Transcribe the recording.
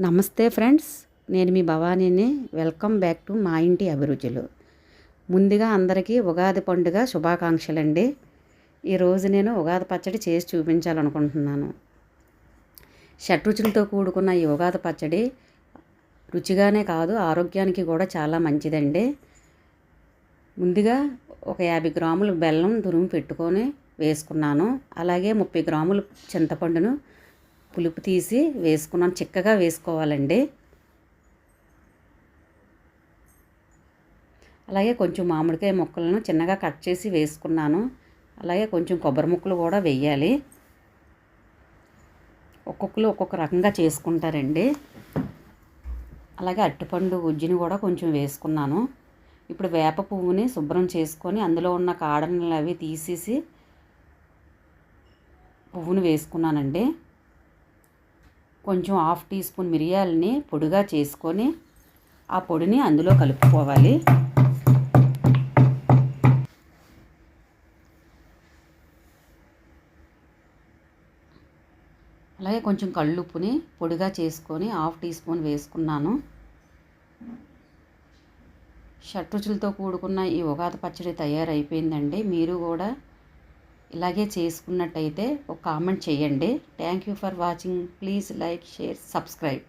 నమస్తే ఫ్రెండ్స్ నేను మీ భవానీని. వెల్కమ్ బ్యాక్ టు మా ఇంటి అభిరుచులు. ముందుగా అందరికీ ఉగాది పండుగ శుభాకాంక్షలండి. ఈరోజు నేను ఉగాది పచ్చడి చేసి చూపించాలనుకుంటున్నాను. షట్రుచులతో కూడుకున్న ఈ ఉగాది పచ్చడి రుచిగానే కాదు ఆరోగ్యానికి కూడా చాలా మంచిదండి. ముందుగా ఒక యాభై గ్రాములు బెల్లం తురుము పెట్టుకొని వేసుకున్నాను. అలాగే ముప్పై గ్రాములు చింతపండును పులుపు తీసి వేసుకున్నాను. చిక్కగా వేసుకోవాలండి. అలాగే కొంచెం మామిడికాయ ముక్కలను చిన్నగా కట్ చేసి వేసుకున్నాను. అలాగే కొంచెం కొబ్బరి ముక్కలు కూడా వేయాలి. ఒక్కొక్కరు ఒక్కొక్క రకంగా చేసుకుంటారండి. అలాగే అరటిపండు గుజ్జుని కూడా కొంచెం వేసుకున్నాను. ఇప్పుడు వేప పువ్వుని శుభ్రం చేసుకొని అందులో ఉన్న కాడనలు అవి తీసేసి పువ్వును వేసుకున్నానండి. కొంచెం హాఫ్ టీ స్పూన్ మిరియాలని పొడిగా చేసుకొని ఆ పొడిని అందులో కలుపుకోవాలి. అలాగే కొంచెం కళ్ళుప్పుని పొడిగా చేసుకొని హాఫ్ టీ స్పూన్ వేసుకున్నాను. షట్రుచులతో కూడుకున్న ఈ ఉగాది పచ్చడి తయారైపోయిందండి. మీరు కూడా ఇలాగే చేసుకున్నట్టయితే ఒక కామెంట్ చేయండి. Thank you for watching please like share subscribe